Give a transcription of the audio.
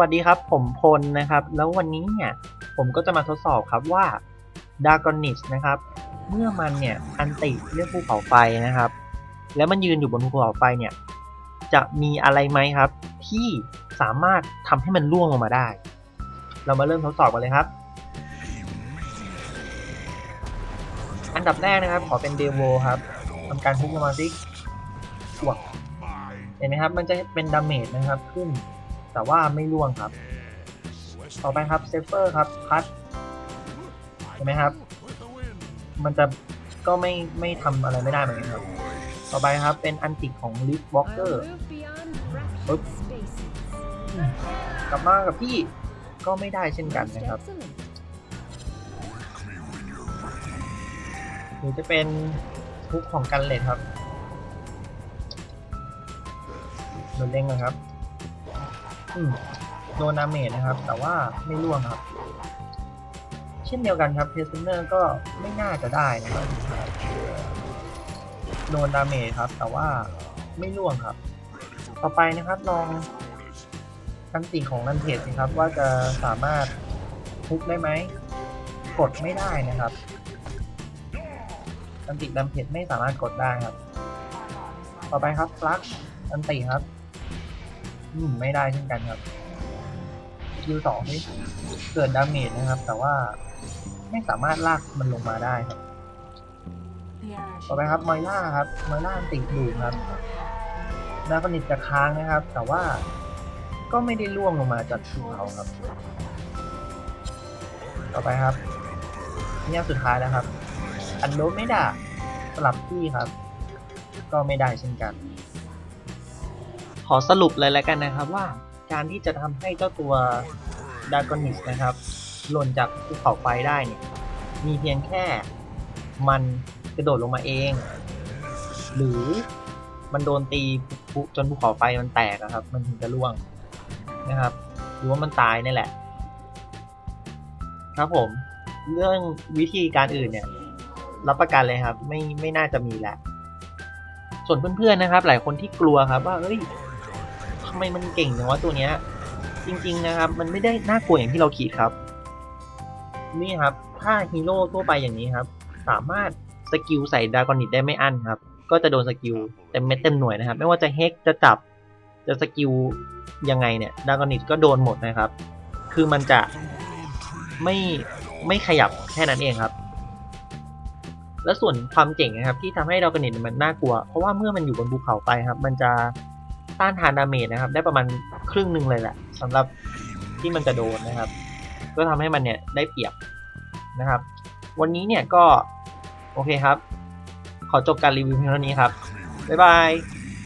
วัสดีครับ ผมพลนะครับ แล้ววันนี้เนี่ยผมก็จะมาทดสอบครับว่าดากอนิสนะครับ เมื่อมันเนี่ยอันติเรื่องภูเขาไฟนะครับ แล้วมันยืนอยู่บนภูเขาไฟเนี่ย จะมีอะไรไหมครับ ที่สามารถทำให้มันล่วงลงมาได้ เรามาเริ่มทดสอบกันเลยครับ อันดับแรกนะครับ ขอเป็นเดโวครับทำการทุบลงมาสิสวกเห็นไหมครับ มันจะเป็นดาเมจนะครับขึ้น แต่ว่าไม่ร่วงครับ ต่อไปครับเซฟเฟอร์ครับพัดเห็นไหมครับ มันจะก็ไม่ไม่ทำอะไรไม่ได้เหมือนกันครับ ต่อไปครับเป็นอันติของลิฟวอล์กเกอร์ปึ๊บกลับมากับพี่ก็ไม่ได้เช่นกันนะครับหรือจะเป็นทุกของกันเลดครับโดนเด้งนะครับ โดนดาเมจนะครับ แต่ว่าไม่ร่วงครับ เช่นเดียวกันครับเพสเนอร์ก็ไม่น่าจะได้นะครับโดนดาเมจครับ แต่ว่าไม่ร่วงครับ ต่อไปนะครับลองกันติของนันเทจนะครับ ว่าจะสามารถทุบได้ไหมกดไม่ได้นะครับอันติดัมเพจไม่สามารถกดได้ครับ ต่อไปครับฟลักอันติครับ อืมไม่ได้เช่นกันครับคิวสองนี่เกิดดาเมจนะครับ แต่ว่าไม่สามารถลากมันลงมาได้ครับ ต่อไปครับมอยล่าครับมอยล่าติดูครับดาฟนิตจะค้างนะครับ แต่ว่าก็ไม่ได้ล่วงลงมาจากภูเขาครับ ต่อไปครับเนี่ยสุดท้ายแล้วครับ อันโดไม่ได้สลับที่ครับ ก็ไม่ได้เช่นกัน ขอสรุปเลยแล้วกันนะครับว่าการที่จะทำให้เจ้าตัวดากอนิสนะครับหล่นจากภูเขาไฟได้เนี่ยมีเพียงแค่มันกระโดดลงมาเอง หรือมันโดนตีจนภูเขาไฟมันแตกครับ มันถึงจะร่วงนะครับหรือว่ามันตายนี่แหละ ครับผมเรื่องวิธีการอื่นเนี่ย รับประกันเลยครับ ไม่ไม่น่าจะมีแหละส่วนเพื่อนๆนะครับ หลายคนที่กลัวครับ ว่าเอ้ยำไมมันเก่งอย่างว่าตัวเนี้ย จริง ๆนะครับ มันไม่ได้น่ากลัวอย่างที่เราคิดครับ นี่ครับ ถ้าฮีโร่ทั่วไปอย่างนี้ครับ สามารถสกิลใส่ดากอนิตได้ไม่อั้นครับ ก็จะโดนสกิลเต็มเม็ดเต็มหน่วยนะครับ ไม่ว่าจะเฮกจะจับ จะสกิลยังไงเนี่ยดากอนิตก็โดนหมดนะครับ คือมันจะไม่ไม่ขยับแค่นั้นเองครับ และส่วนความเจ๋งนะครับ ที่ทำให้ดากอนิตมันน่ากลัว เพราะว่าเมื่อมันอยู่บนภูเขาไฟครับ มันจะ ต้านทานดาเมจนะครับ ได้ประมาณครึ่งหนึ่งเลยแหละสำหรับที่มันจะโดนนะครับ ก็ทำให้มันเนี่ยได้เปรียบนะครับ วันนี้เนี่ยก็โอเคครับ ขอจบการรีวิวเพียงเท่านี้ครับ บ๊ายบาย